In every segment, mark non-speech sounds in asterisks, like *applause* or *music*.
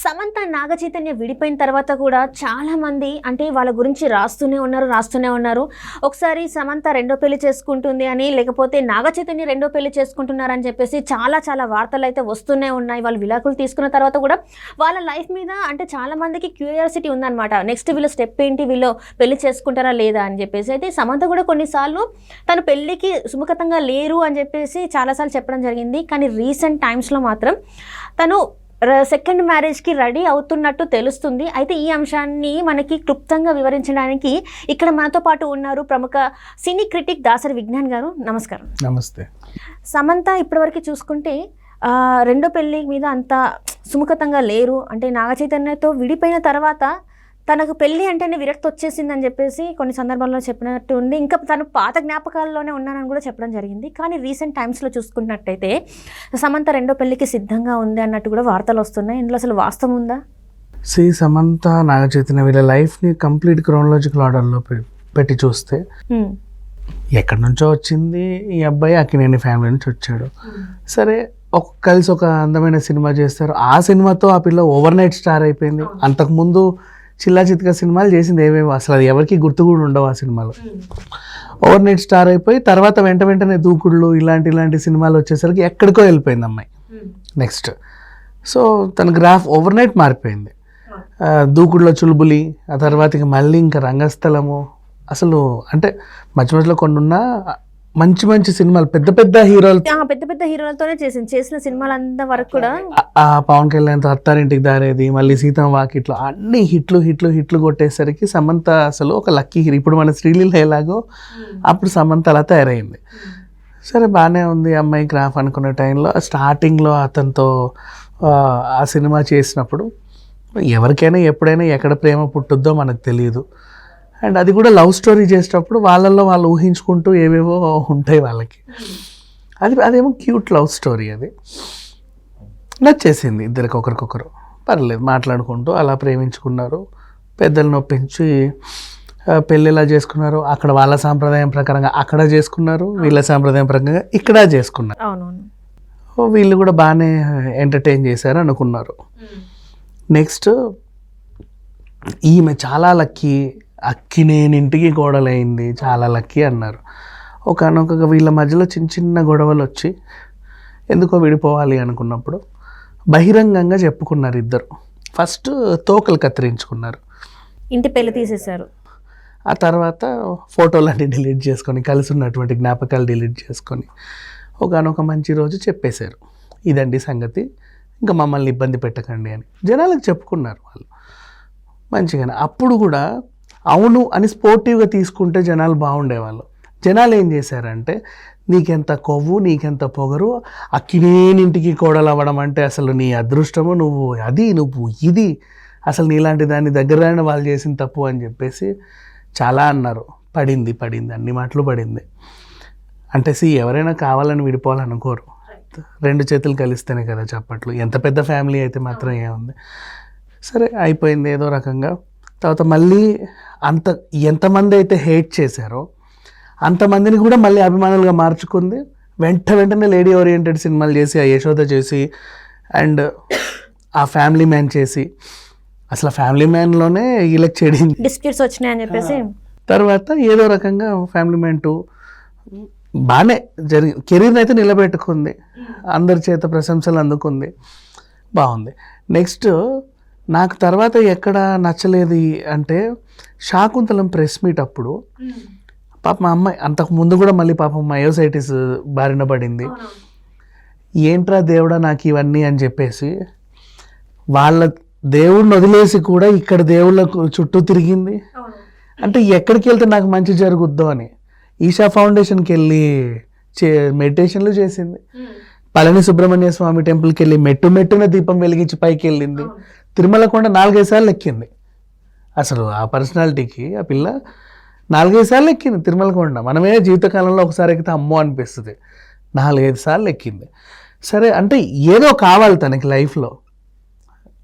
సమంత నాగచైతన్య విడిపోయిన తర్వాత కూడా చాలామంది అంటే వాళ్ళ గురించి రాస్తూనే ఉన్నారు రాస్తూనే ఉన్నారు. ఒకసారి సమంత రెండో పెళ్ళి చేసుకుంటుంది అని లేకపోతే నాగచైతన్య రెండో పెళ్ళి చేసుకుంటున్నారని చెప్పేసి చాలా చాలా వార్తలు అయితే వస్తూనే ఉన్నాయి. వాళ్ళు విలాకులు తీసుకున్న తర్వాత కూడా వాళ్ళ లైఫ్ మీద అంటే చాలామందికి క్యూరియాసిటీ ఉందన్నమాట. నెక్స్ట్ వీళ్ళు స్టెప్ ఏంటి? వీళ్ళు పెళ్ళి చేసుకుంటారా లేదా అని చెప్పేసి. అయితే సమంత కూడా కొన్నిసార్లు తను పెళ్ళికి సుముఖతంగా లేరు అని చెప్పేసి చాలాసార్లు చెప్పడం జరిగింది. కానీ రీసెంట్ టైమ్స్లో మాత్రం తను సెకండ్ మ్యారేజ్కి రెడీ అవుతున్నట్టు తెలుస్తుంది. అయితే ఈ అంశాన్ని మనకి క్లుప్తంగా వివరించడానికి ఇక్కడ మనతో పాటు ఉన్నారు ప్రముఖ సినీ క్రిటిక్ దాసరి విజ్ఞాన్ గారు. నమస్కారం. నమస్తే. సమంత ఇప్పటివరకు చూసుకుంటే రెండో పెళ్ళి మీద అంత సుముఖతంగా లేరు. అంటే నాగ చైతన్యతో విడిపోయిన తర్వాత తనకు పెళ్ళి అంటేనే విరక్తి వచ్చేసిందని చెప్పేసి కొన్ని సందర్భాల్లో చెప్పినట్టు ఉంది. ఇంకా తను పాత జ్ఞాపకాల్లోనే ఉన్నానని కూడా చెప్పడం జరిగింది. కానీ రీసెంట్ టైమ్స్లో చూసుకున్నట్టయితే సమంత రెండో పెళ్ళికి సిద్ధంగా ఉంది అన్నట్టు కూడా వార్తలు వస్తున్నాయి. ఇందులో అసలు వాస్తవం ఉందా? శ్రీ సమంత నాగ చైతన్య వీళ్ళ లైఫ్ని కంప్లీట్ క్రోనలాజికల్ ఆర్డర్లో పెట్టి చూస్తే. ఎక్కడి నుంచో వచ్చింది ఈ అబ్బాయి అక్కినేని ఫ్యామిలీ నుంచి వచ్చాడు. సరే ఒక కలిసి ఒక అందమైన సినిమా చేస్తారు. ఆ సినిమాతో ఆ పిల్ల ఓవర్ నైట్ స్టార్ అయిపోయింది. అంతకుముందు చిల్లా చిత్కా సినిమాలు చేసింది ఏవేవో అసలు అది ఎవరికి గుర్తు కూడా ఉండవు ఆ సినిమాలు. ఓవర్ నైట్ స్టార్ అయిపోయి తర్వాత వెంట వెంటనే దూకుళ్ళు ఇలాంటి ఇలాంటి సినిమాలు వచ్చేసరికి ఎక్కడికో వెళ్ళిపోయింది అమ్మాయి. నెక్స్ట్ సో తన గ్రాఫ్ ఓవర్ నైట్ మారిపోయింది. దూకుడులో చులుబులి ఆ తర్వాత ఇక మళ్ళీ ఇంకా రంగస్థలము. అసలు అంటే మధ్య మధ్యలో కొన్ని ఉన్న మంచి మంచి సినిమాలు పెద్ద పెద్ద హీరోలు పెద్ద పెద్ద హీరోలతోనే చేసింది. చేసిన సినిమాలంతా వరకు కూడా ఆ- పవన్ కళ్యాణ్తో అత్తారింటికి దారేది మళ్ళీ సీతం వాకిట్లో అన్ని హిట్లు హిట్లు హిట్లు కొట్టేసరికి సమంత అసలు ఒక లక్కీ హీరో. ఇప్పుడు మన శ్రీలీల ఎలాగో అప్పుడు సమంత అలా తయారైంది. సరే బాగానే ఉంది అమ్మాయి గ్రాఫ్ అనుకునే టైంలో. స్టార్టింగ్లో అతనితో ఆ సినిమా చేసినప్పుడు ఎవరికైనా ఎప్పుడైనా ఎక్కడ ప్రేమ పుట్టుద్దో మనకు తెలియదు అండ్ అది కూడా లవ్ స్టోరీ చేసేటప్పుడు వాళ్ళల్లో వాళ్ళు ఊహించుకుంటూ ఏవేవో ఉంటాయి వాళ్ళకి. అది అదేమో క్యూట్ లవ్ స్టోరీ అది. నచ్చేసింది ఇద్దరికి ఒకరికొకరు. పర్లేదు మాట్లాడుకుంటూ అలా ప్రేమించుకున్నారు. పెద్దలను ఒప్పించి ఆ, పెళ్ళిలా చేసుకున్నారు? అక్కడ వాళ్ళ సాంప్రదాయం ప్రకారంగా అక్కడ చేసుకున్నారు వీళ్ళ సాంప్రదాయం ప్రకారంగా ఇక్కడ చేసుకున్నారు. వీళ్ళు కూడా బాగానే ఎంటర్టైన్ చేశారు అనుకున్నారు. నెక్స్ట్ ఈమె చాలా లక్కీ అక్కినేనింటికి గోడలైంది చాలా లక్కీ అన్నారు. ఒకనొక వీళ్ళ మధ్యలో చిన్న చిన్న గొడవలు వచ్చి ఎందుకో విడిపోవాలి అనుకున్నప్పుడు బహిరంగంగా చెప్పుకున్నారు ఇద్దరు. ఫస్ట్ తోకలు కత్తిరించుకున్నారు. ఇంటి పెళ్ళి తీసేశారు. ఆ తర్వాత ఫోటోలన్నీ డిలీట్ చేసుకొని కలిసి ఉన్నటువంటి జ్ఞాపకాలు డిలీట్ చేసుకొని ఒకనొక మంచి రోజు చెప్పేశారు. ఇదండి సంగతి ఇంకా మమ్మల్ని ఇబ్బంది పెట్టకండి అని. జనాలకు చెప్పుకున్నారు వాళ్ళు. మంచిగానే. అప్పుడు కూడా అవును అని స్పోర్టివ్గా తీసుకుంటే జనాలు బాగుండేవాళ్ళు. జనాలు ఏం చేశారంటే నీకెంత కొవ్వు నీకెంత పొగరు అక్కినేనింటికి కోడలు అవ్వడం అంటే అసలు నీ అదృష్టము నువ్వు అది నువ్వు ఇది అసలు నీలాంటి దాన్ని దగ్గర వాళ్ళు చేసిన తప్పు అని చెప్పేసి చాలా అన్నారు. పడింది పడింది అన్ని మాటలు పడింది. అంటే సి ఎవరైనా కావాలని విడిపోవాలనుకోరు. రెండు చేతులు కలిస్తేనే కదా చప్పట్లు. ఎంత పెద్ద ఫ్యామిలీ అయితే మాత్రం ఏముంది. సరే అయిపోయింది ఏదో రకంగా. తర్వాత మళ్ళీ అంత ఎంతమంది అయితే హేట్ చేశారో అంతమందిని కూడా మళ్ళీ అభిమానులుగా మార్చుకుంది. వెంట వెంటనే లేడీ ఓరియంటెడ్ సినిమాలు చేసి ఆ యశోద చేసి అండ్ ఆ ఫ్యామిలీ మ్యాన్ చేసి అసలు ఫ్యామిలీ మ్యాన్లోనే వీళ్ళకి చెడింది. డిస్ప్యూట్స్ వచ్చినాయని చెప్పేసి. తర్వాత ఏదో రకంగా ఫ్యామిలీ మ్యాన్ టూ బాగానే జరిగి కెరీర్ని అయితే నిలబెట్టుకుంది. అందరి చేత ప్రశంసలు అందుకుంది. బాగుంది. నెక్స్ట్ నాకు తర్వాత ఎక్కడ నచ్చలేదు అంటే శాకుంతలం ప్రెస్ మీట్ అప్పుడు పాప మా అమ్మాయి అంతకు ముందు కూడా మళ్ళీ పాపం మయోసైటిస్ బారిన పడింది. ఏంట్రా దేవుడా నాకు ఇవన్నీ అని చెప్పేసి వాళ్ళ దేవుడిని వదిలేసి కూడా ఇక్కడ దేవుళ్ళకు చుట్టూ తిరిగింది. అంటే ఎక్కడికి వెళ్తే నాకు మంచి జరుగుద్దో అని ఈషా ఫౌండేషన్కి వెళ్ళి చే మెడిటేషన్లు చేసింది. పళని సుబ్రహ్మణ్య స్వామి టెంపుల్కి వెళ్ళి మెట్టు మెట్టున దీపం వెలిగించి పైకి వెళ్ళింది. తిరుమల కొండ నాలుగైదు సార్లు ఎక్కింది. అసలు ఆ పర్సనాలిటీకి ఆ పిల్ల నాలుగైదు సార్లు ఎక్కింది తిరుమల కొండ మనమే జీవితకాలంలో ఒకసారి ఎక్కితే అమ్మో అనిపిస్తుంది. నాలుగైదు సార్లు ఎక్కింది. సరే అంటే ఏదో కావాలి తనకి లైఫ్లో.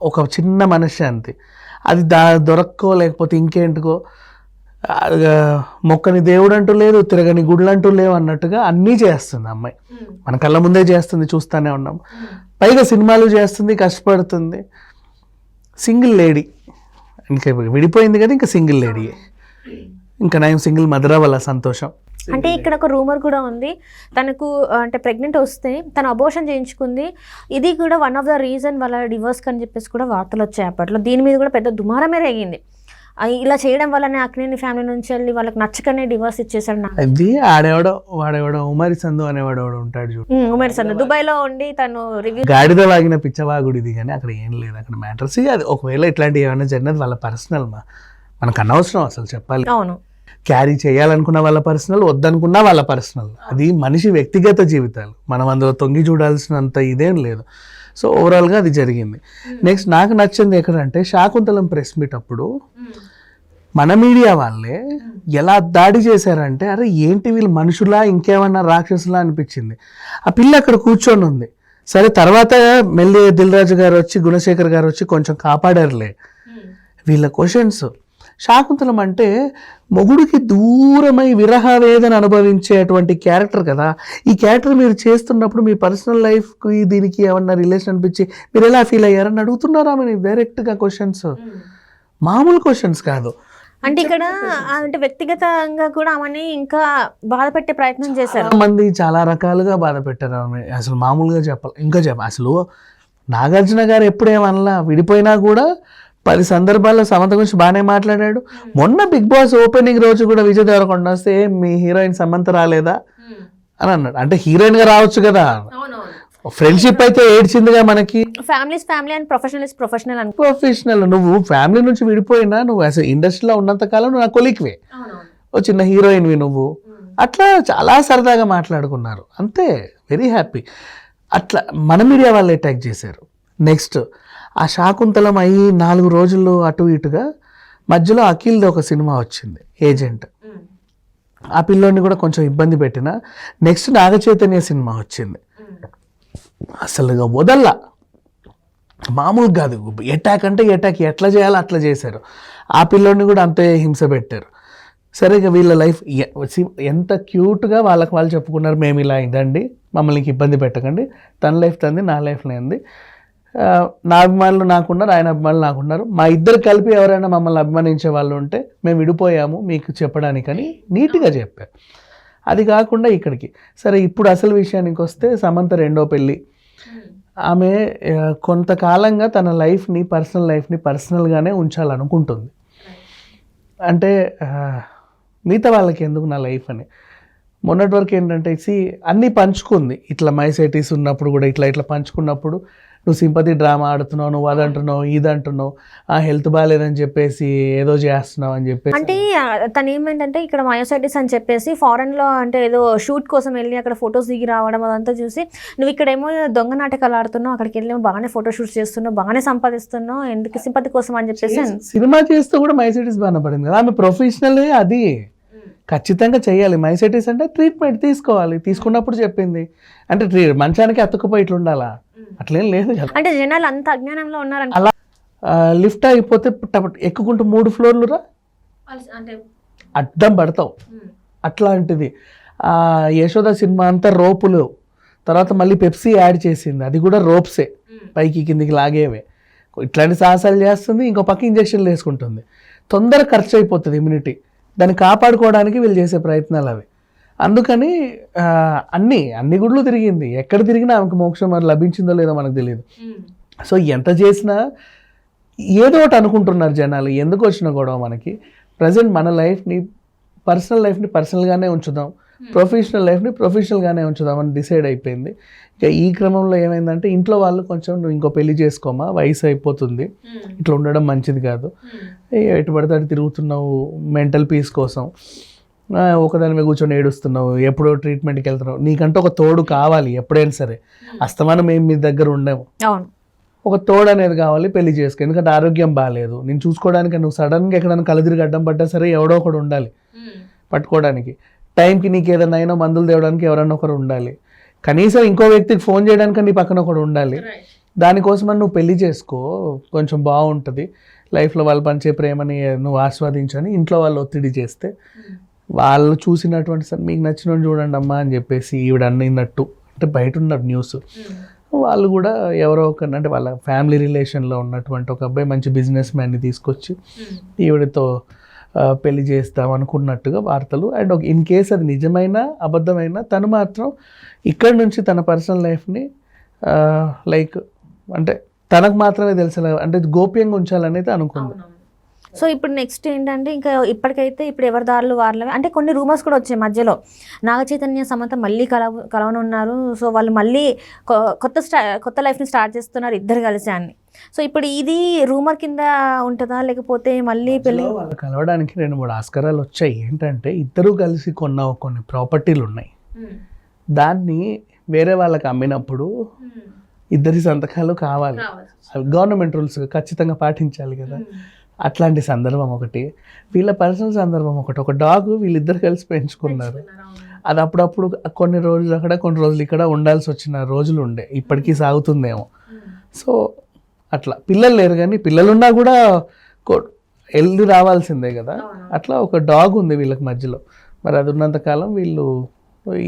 ఒక చిన్న మనశ్శాంతి అది దా దొరక్కో లేకపోతే ఇంకేంటికో మొక్కని దేవుడు అంటూ లేదు తిరగని గుళ్ళు అంటూ లేవు అన్నట్టుగా అన్నీ చేస్తుంది అమ్మాయి. మన కళ్ళ ముందే చేస్తుంది చూస్తానే ఉన్నాం. పైగా సినిమాలు చేస్తుంది కష్టపడుతుంది. Single lady. ఇంకా విడిపోయింది కదా ఇంకా సింగిల్ లేడీ. ఇంకా నయం సింగిల్ మదరా వల్ల సంతోషం. అంటే ఇక్కడ ఒక రూమర్ కూడా ఉంది. తనకు అంటే ప్రెగ్నెంట్ వస్తే తను అబోషన్ చేయించుకుంది. ఇది కూడా వన్ ఆఫ్ ద రీజన్ వాళ్ళ డివోర్స్ అని చెప్పేసి కూడా వార్తలు వచ్చాయి అప్పట్లో. దీని మీద కూడా పెద్ద దుమారమే రేగింది. ఇలా చేయడం వల్లనే అక్నేని ఫ్యామిలీ నుంచి వెళ్ళి వాళ్ళకి నచ్చకనే డివోర్స్ ఇచ్చేసాడు నా అది ఆడెవడో వాడెవడో ఉమరి సందు అనేవాడు ఎవడో ఉంటాడు చూడు. ఉమేర్ సన్ దుబాయ్లో ఉండి తను రివ్యూ గాడిద వాగిన పిచ్చవాగుడిది కానీ అక్కడ ఏం లేదు అక్కడ మ్యాటర్స్ అది ఒకవేళ ఇట్లాంటివి ఏమైనా జరిగినది వాళ్ళ పర్సనల్ మా. మనకు అనవసరం అసలు చెప్పాలి. అవును. క్యారీ చేయాలనుకున్న వాళ్ళ పర్సనల్ వద్దనుకున్న వాళ్ళ పర్సనల్ అది మనిషి వ్యక్తిగత జీవితాలు. మనం అందులో తొంగి చూడాల్సినంత ఇదేం లేదు. సో ఓవరాల్గా అది జరిగింది. నెక్స్ట్ నాకు నచ్చింది ఎక్కడంటే శాకుంతలం ప్రెస్ మీట్ అప్పుడు మన మీడియా వాళ్ళే ఎలా దాడి చేశారంటే అరే ఏంటి వీళ్ళు మనుషులా ఇంకేమన్నా రాక్షసులా అనిపించింది. ఆ పిల్ల అక్కడ కూర్చొని ఉంది. సరే తర్వాత మెల్లి దిల్రాజు గారు వచ్చి గుణశేఖర్ గారు వచ్చి కొంచెం కాపాడారులే. వీళ్ళ క్వశ్చన్స్ శాకుంతలం అంటే మొగుడికి దూరమై విరహ వేదన అనుభవించేటువంటి క్యారెక్టర్ కదా. ఈ క్యారెక్టర్ మీరు చేస్తున్నప్పుడు మీ పర్సనల్ లైఫ్కి దీనికి ఏమన్నా రిలేషన్ అనిపించి మీరు ఎలా ఫీల్ అయ్యారని అడుగుతున్నారా మీరు డైరెక్ట్గా క్వశ్చన్స్. మామూలు క్వశ్చన్స్ కాదు. అంటే ఇక్కడ అంటే వ్యక్తిగతంగా కూడా ఆమెని ఇంకా బాధ పెట్టే ప్రయత్నం చేశారు. చాలా మంది చాలా రకాలుగా బాధ పెట్టారు ఆమె. అసలు మామూలుగా చెప్పాలి. ఇంకా చెప్ప అసలు నాగార్జున గారు ఎప్పుడేమనలా విడిపోయినా కూడా పది సందర్భాల్లో సమంత గురించి బాగానే మాట్లాడాడు. మొన్న బిగ్ బాస్ ఓపెనింగ్ రోజు కూడా విజయ్ దేవరకొండ వస్తే "ఏం మీ హీరోయిన్ సమంత రాలేదా? అని అన్నాడు. అంటే హీరోయిన్గా రావచ్చు కదా. ఫ్రెండ్షిప్ అయితే ఏడ్చిందిగా మనకి. Families family and professional is professional అనుకో ప్రొఫెషనల్. నువ్వు ఫ్యామిలీ నుంచి విడిపోయినా నువ్వు అసలు ఇండస్ట్రీలో ఉన్నంత కాలం నువ్వు నా కొలిక్వే ఓ చిన్న హీరోయిన్వి నువ్వు. అట్లా చాలా సరదాగా మాట్లాడుకున్నారు. అంతే. Very happy. అట్లా మన మీడియా వాళ్ళు అటాక్ చేశారు. నెక్స్ట్ ఆ శాకుంతలం అయ్యి నాలుగు రోజుల్లో అటు ఇటుగా మధ్యలో అఖిల్ది ఒక సినిమా వచ్చింది ఏజెంట్. ఆ పిల్లోని కూడా కొంచెం ఇబ్బంది పెట్టిన. నెక్స్ట్ నాగచైతన్య సినిమా వచ్చింది. అసలు ఇక వదల్లా. మామూలు కాదు. ఎటాక్ అంటే ఎటాక్ ఎట్లా చేయాలో అట్లా చేశారు. ఆ పిల్లోని కూడా అంతే హింస పెట్టారు. సరే ఇక వీళ్ళ లైఫ్ ఎంత క్యూట్గా వాళ్ళకి వాళ్ళు చెప్పుకున్నారు మేము ఇలా ఇదండి. మమ్మల్ని ఇబ్బంది పెట్టకండి. తన లైఫ్ తంది నా లైఫ్ లేనిది. నా అభిమానులు నాకున్నారు ఆయన అభిమానులు నాకున్నారు. మా ఇద్దరు కలిపి ఎవరైనా మమ్మల్ని అభిమానించే వాళ్ళు ఉంటే మేము విడిపోయాము మీకు చెప్పడానికని నీట్గా చెప్పారు అది కాకుండా ఇక్కడికి. సరే ఇప్పుడు అసలు విషయానికి వస్తే సమంత రెండో పెళ్ళి. ఆమె ఆ, కొంతకాలంగా తన లైఫ్ని పర్సనల్ లైఫ్ని పర్సనల్గానే ఉంచాలనుకుంటుంది. అంటే ఆ, మిగతా వాళ్ళకి ఎందుకు నా లైఫ్ అని. మొన్నటి వరకు ఏంటంటే సి అన్నీ పంచుకుంది. ఇట్లా మైసైటీస్ ఉన్నప్పుడు కూడా ఇట్లా ఇట్లా పంచుకున్నప్పుడు నువ్వు సింపతి డ్రామా ఆడుతున్నావు నువ్వు అది అంటున్నావు ఇది అంటున్నావు ఆ హెల్త్ బాగాలేదని చెప్పేసి ఏదో చేస్తున్నావు అని చెప్పేసి. అంటే తను ఏమైందంటే ఇక్కడ మయోసైటిస్ అని చెప్పేసి ఫారెన్లో అంటే ఏదో షూట్ కోసం వెళ్ళి అక్కడ ఫొటోస్ దిగి రావడం అదంతా చూసి నువ్వు ఇక్కడేమో దొంగ నాటకాలు ఆడుతున్నావు అక్కడికి వెళ్ళి బాగానే ఫోటో షూట్స్ చేస్తున్నావు బాగానే సంపాదిస్తున్నావు ఎందుకు సింపతి కోసం అని చెప్పేసి సినిమా చేస్తూ కూడా మైసైటిస్ బాగా పడింది కదా. ఆమె ప్రొఫెషనల్ అది. ఖచ్చితంగా చేయాలి. మైసైటిస్ అంటే ట్రీట్మెంట్ తీసుకోవాలి. తీసుకున్నప్పుడు చెప్పింది. అంటే ట్రీ మంచానికి అతుక్కుపోయి ఇట్లా ఉండాలా అట్లేం లేదు అంటే జనాలు అంత అజ్ఞానంలో ఉన్నారని అలా లిఫ్ట్ అయిపోతే ఎక్కుకుంటూ మూడు ఫ్లోర్లు రా. అంటే అడ్డం పడతావు. అట్లాంటిది. ఆ యశోద సినిమా అంతా రోపులు. తర్వాత మళ్ళీ పెప్సీ యాడ్ చేసింది. అది కూడా రోప్సే. పైకి కిందికి లాగేవే. ఇట్లాంటి సాహసాలు చేస్తుంది ఇంకో పక్క ఇంజక్షన్లు వేసుకుంటుంది. తొందర ఖర్చు అయిపోతుంది ఇమ్యూనిటీ. దాన్ని కాపాడుకోవడానికి వీళ్ళు చేసే ప్రయత్నాలు అవి. అందుకని అన్ని అన్ని గుడ్లు తిరిగింది. ఎక్కడ తిరిగినా ఆమెకు మోక్షం మరి లభించిందో లేదో మనకు తెలియదు సో ఎంత చేసినా ఏదో ఒకటి అనుకుంటున్నారు జనాలు ఎందుకు వచ్చిన గొడవ మనకి? ప్రజెంట్ మన లైఫ్ని పర్సనల్ లైఫ్ని పర్సనల్గానే ఉంచుదాం. ప్రొఫెషనల్ లైఫ్ని ప్రొఫెషనల్గానే ఉంచుదాం అని డిసైడ్ అయిపోయింది. ఇక ఈ క్రమంలో ఏమైందంటే ఇంట్లో వాళ్ళు కొంచెం నువ్వు ఇంకో పెళ్ళి చేసుకోమా వయసు అయిపోతుంది. ఇట్లా ఉండడం మంచిది కాదు. ఎటు పడితే అటు తిరుగుతున్నావు మెంటల్ పీస్ కోసం. ఒకదాని మీద కూర్చొని ఏడుస్తున్నావు ఎప్పుడో ట్రీట్మెంట్కి వెళ్తున్నావు. నీకంటే ఒక తోడు కావాలి ఎప్పుడైనా సరే. అస్తమానం మేము మీ దగ్గర ఉండము అవును. ఒక తోడు అనేది కావాలి పెళ్ళి చేసుకో ఎందుకంటే ఆరోగ్యం బాగాలేదు నేను చూసుకోవడానికి నువ్వు సడన్గా ఎక్కడైనా కలదిరిగి అడ్డం పడ్డా సరే ఎవడో ఒకడు ఉండాలి. పట్టుకోవడానికి. టైంకి నీకు ఏదైనా అయినా మందులు తేవడానికి ఎవరైనా ఒకరు ఉండాలి. కనీసం ఇంకో వ్యక్తికి ఫోన్ చేయడానికి నీ పక్కన ఒకడు ఉండాలి. దానికోసమని నువ్వు పెళ్ళి చేసుకో కొంచెం బాగుంటుంది. లైఫ్లో వాళ్ళు పంచే ప్రేమని నువ్వు ఆస్వాదించని ఇంట్లో వాళ్ళు ఒత్తిడి చేస్తే వాళ్ళు చూసినటువంటి సార్ మీకు నచ్చిన చూడండి అమ్మా అని చెప్పేసి ఈవిడ అన్నట్టు అంటే బయట ఉన్న న్యూస్. వాళ్ళు కూడా ఎవరో ఒక అంటే వాళ్ళ ఫ్యామిలీ రిలేషన్లో ఉన్నటువంటి ఒక అబ్బాయి మంచి బిజినెస్ మ్యాన్ని తీసుకొచ్చి ఈవిడతో పెళ్ళి చేస్తాం అనుకున్నట్టుగా వార్తలు. అండ్ ఒక ఇన్ కేస్ అది నిజమైన అబద్ధమైన తను మాత్రం ఇక్కడ నుంచి తన పర్సనల్ లైఫ్ని లైక్ అంటే తనకు మాత్రమే తెలిసిన అంటే గోప్యంగా ఉంచాలనేది అనుకుంది. సో ఇప్పుడు నెక్స్ట్ ఏంటంటే ఇంకా ఇప్పటికైతే ఇప్పుడు ఎవరి దారులు వాళ్ళవే అంటే కొన్ని రూమర్స్ కూడా వచ్చాయి మధ్యలో. నాగ చైతన్య సమంత మళ్ళీ కలవ కలవనున్నారు. సో వాళ్ళు మళ్ళీ కొ- కొత్త స్టా కొత్త లైఫ్ని స్టార్ట్ చేస్తున్నారు ఇద్దరు కలిసి అని. సో ఇప్పుడు ఇది రూమర్ కింద ఉంటుందా? లేకపోతే మళ్ళీ పెళ్ళి వాళ్ళు కలవడానికి రెండు మూడు ఆస్కారాలు వచ్చాయి. ఏంటంటే ఇద్దరు కలిసి కొన్న కొన్ని ప్రాపర్టీలు ఉన్నాయి. దాన్ని వేరే వాళ్ళకి అమ్మినప్పుడు ఇద్దరి సంతకాలు కావాలి. అవి గవర్నమెంట్ రూల్స్ ఖచ్చితంగా పాటించాలి కదా. అట్లాంటి సందర్భం ఒకటి వీళ్ళ పర్సనల్ సందర్భం ఒకటి. ఒక డాగ్ వీళ్ళిద్దరు కలిసి పెంచుకున్నారు. అది అప్పుడప్పుడు కొన్ని రోజులు అక్కడ కొన్ని రోజులు ఇక్కడ ఉండాల్సి వచ్చిన రోజులు ఉండే. ఇప్పటికీ సాగుతుందేమో. సో అట్లా. పిల్లలు లేరు కానీ పిల్లలున్నా కూడా వెళ్ళి రావాల్సిందే కదా. అట్లా ఒక డాగ్ ఉంది వీళ్ళకి మధ్యలో. మరి అది ఉన్నంత కాలం వీళ్ళు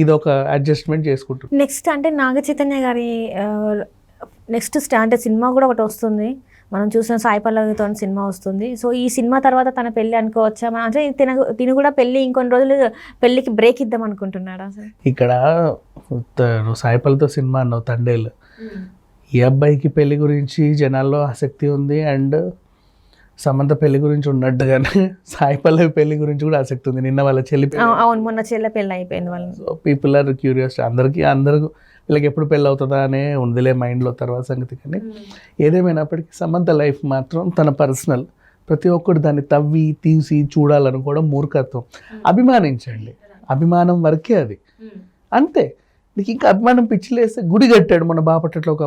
ఇది ఒక అడ్జస్ట్మెంట్ చేసుకుంటారు నెక్స్ట్ అంటే నాగ చైతన్య గారి నెక్స్ట్ స్టా అంటే సినిమా కూడా ఒకటి వస్తుంది. మనం చూసిన సాయి పల్లవితో సినిమా వస్తుంది. సో ఈ సినిమా తర్వాత తన పెళ్ళి అనుకోవచ్చా? మన- అంటే తిన తిని కూడా పెళ్ళి ఇంకొన్ని రోజులు పెళ్ళికి బ్రేక్ ఇద్దాం అనుకుంటున్నాడా ఇక్కడ త- నువ్వు సాయిపల్లితో సినిమా అన్నావు తండేలు. ఈ అబ్బాయికి పెళ్ళి గురించి జనాల్లో ఆసక్తి ఉంది అండ్ సమంత పెళ్ళి గురించి ఉన్నట్టుగానే *laughs* సాయి పల్లవి పెళ్ళి గురించి కూడా ఆసక్తి ఉంది. నిన్న వాళ్ళ చెల్లి అవు- అవును మొన్న చెల్లె పెళ్ళి అయిపోయింది వాళ్ళని సో పీపుల్ ఆర్ క్యూరియస్ అందరికీ అందరూ వీళ్ళకి ఎప్పుడు పెళ్ళి అవుతుందా అనే ఉందిలే మైండ్లో తర్వాత సంగతి కానీ ఏదేమైనప్పటికీ సమంత లైఫ్ మాత్రం తన పర్సనల్. ప్రతి ఒక్కరు దాన్ని తవ్వి తీసి చూడాలనుకోవడం మూర్ఖత్వం. అభిమానించండి. అభిమానం వరకే అది. అంతే. నీకు ఇంకా అభిమానం పిచ్చిలేస్తే గుడి కట్టాడు మన బాపట్లలో ఒక